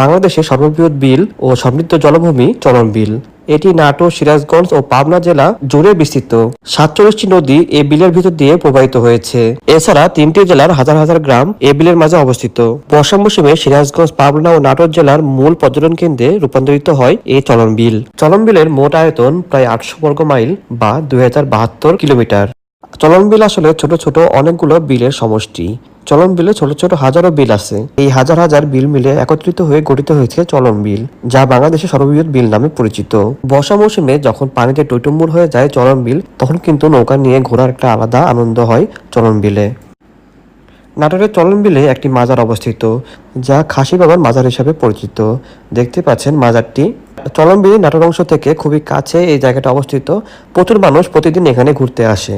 বাংলাদেশের সর্ববৃহৎ বিল ও সমৃদ্ধ জলভূমি চলন বিল। এটি নাটোর, সিরাজগঞ্জ ও পাবনা জেলা জুড়ে বিস্তৃত। সাতচল্লিশটি নদী এ বিলের ভিতর দিয়ে প্রবাহিত হয়েছে। এছাড়া তিনটি জেলার হাজার হাজার গ্রাম এ বিলের মাঝে অবস্থিত। বর্ষা মৌসুমে সিরাজগঞ্জ, পাবনা ও নাটোর জেলার মূল পর্যটন কেন্দ্রে রূপান্তরিত হয় এই চলন বিল। চলন বিলের মোট আয়তন প্রায় আটশো বর্গ মাইল বা দুই হাজার বাহাত্তর কিলোমিটার। চলন বিল আসলে ছোট ছোট অনেকগুলো বিলের সমষ্টি। চলন বিলে ছোট ছোট হাজারো বিল আছে। এই হাজার হাজার বিল মিলে একত্রিত হয়ে গঠিত হয়েছে চলন বিল, যা বাংলাদেশের সর্ববৃহৎ বিল নামে পরিচিত। বর্ষা মৌসুমে যখন পানিতে টইটুম্বুর হয়ে যায় চলন বিল, তখন কিন্তু নৌকা নিয়ে ঘোরার একটা আলাদা আনন্দ হয় চলন বিলে। নাটোরের চলন বিলে একটি মাজার অবস্থিত, যা খাসি বাবার মাজার হিসাবে পরিচিত। দেখতে পাচ্ছেন মাজারটি। চলন বিলি নাটোর অংশ থেকে খুবই কাছে এই জায়গাটা অবস্থিত। প্রচুর মানুষ প্রতিদিন এখানে ঘুরতে আসে।